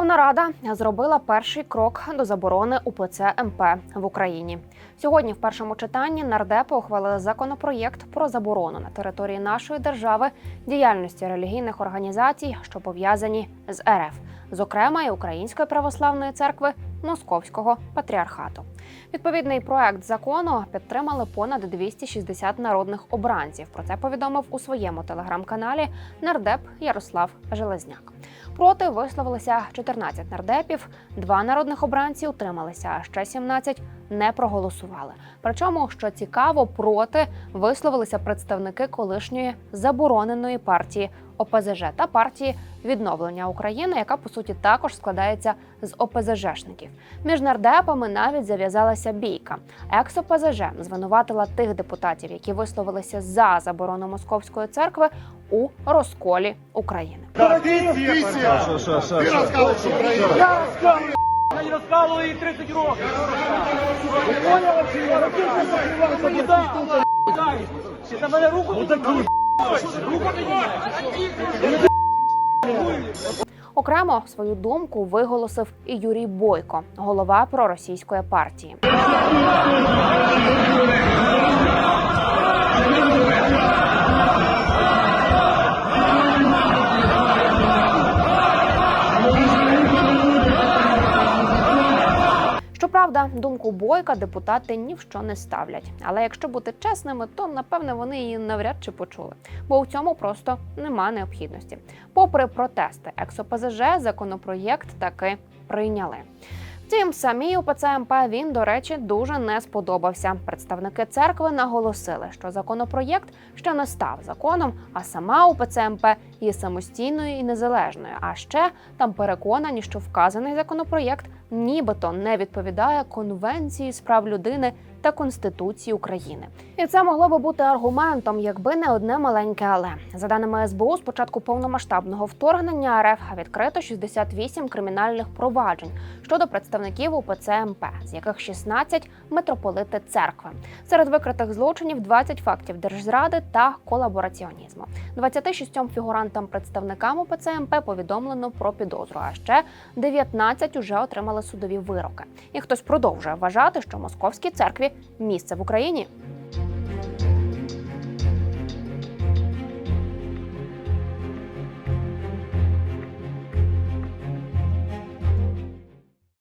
Верховна Рада зробила перший крок до заборони УПЦ МП в Україні. Сьогодні в першому читанні нардепи ухвалили законопроєкт про заборону на території нашої держави діяльності релігійних організацій, що пов'язані з РФ, зокрема і Української православної церкви Московського патріархату. Відповідний проект закону підтримали понад 260 народних обранців. Про це повідомив у своєму телеграм-каналі нардеп Ярослав Железняк. Проти висловилися 14 нардепів, два народних обранці утрималися, а ще 17 не проголосували. Причому, що цікаво, проти висловилися представники колишньої забороненої партії ОПЗЖ та партії відновлення України, яка по суті також складається з ОПЗЖшників. Між нардепами навіть зав'язалася бійка. Екс-ОПЗЖ звинуватила тих депутатів, які висловилися за заборону московської церкви у розколі України. Що, що, що, що? Я не ей 30 років. Ви чи на мене руку піднімаєш? Руку піднімаєш? Окремо свою думку виголосив і Юрій Бойко, голова проросійської партії. Щоправда, думку Бойка депутати ні в що не ставлять. Але якщо бути чесними, то напевне вони її навряд чи почули, бо у цьому просто нема необхідності. Попри протести екс-ОПЗЖ, законопроєкт таки прийняли. Втім, самій УПЦ МП він, до речі, дуже не сподобався. Представники церкви наголосили, що законопроєкт ще не став законом, а сама УПЦ МП є самостійною і незалежною. А ще там переконані, що вказаний законопроєкт нібито не відповідає Конвенції з прав людини та Конституції України. І це могло би бути аргументом, якби не одне маленьке але за даними СБУ, з початку повномасштабного вторгнення РФ відкрито 68 кримінальних проваджень щодо представників УПЦ МП, з яких 16 – митрополити церкви. Серед викритих злочинів 20 фактів держзради та колабораціонізму. 26 фігурантам представникам УПЦ МП повідомлено про підозру. А ще 19 уже отримали судові вироки. І хтось продовжує вважати, що московській церкві місце в Україні.